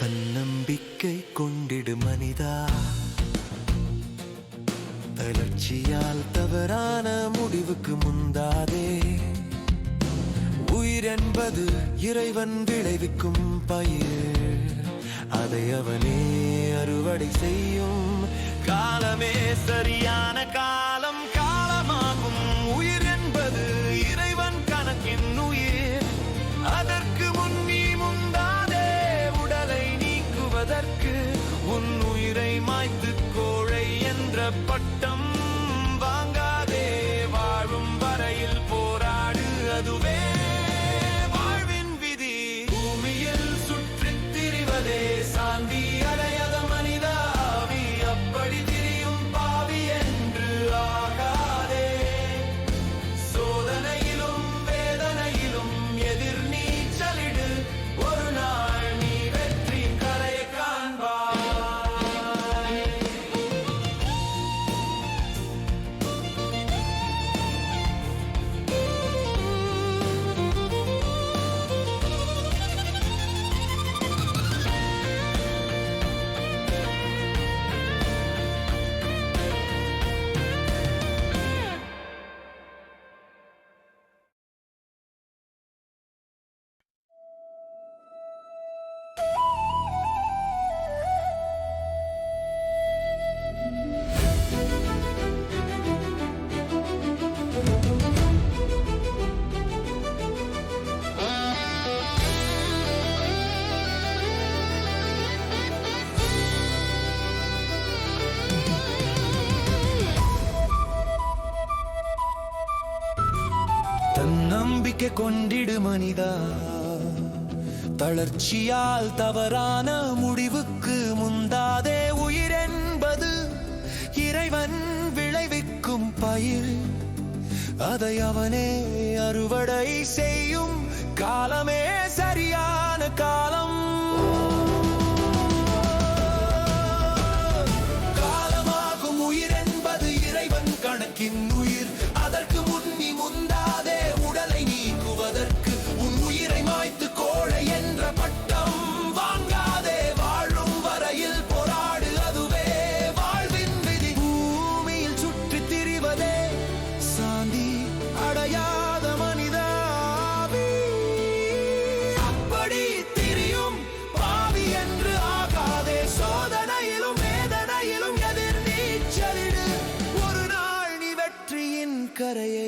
தன்னம்பிக்கை கொண்டிடு மனிதா. தளர்ச்சியால் தவறான முடிவுக்கு முந்தாதே. உயிரென்பது இறைவன் விளைவிக்கும் பயிர். அதை அவனே அறுவடை செய்யும். காலமே சரியா பட்டம் வாங்காதே வாழும் வரையில் போராடு அதுவே நம்பிக்கை கொண்டிடு மனிதா. தளர்ச்சியால் தவறான முடிவுக்கு முந்தாதே உயிரென்பது இறைவன் விளைவிக்கும் பயிர் அதை அவனே அறுவடை செய்யும். காலமே சரியான காலம். கரையே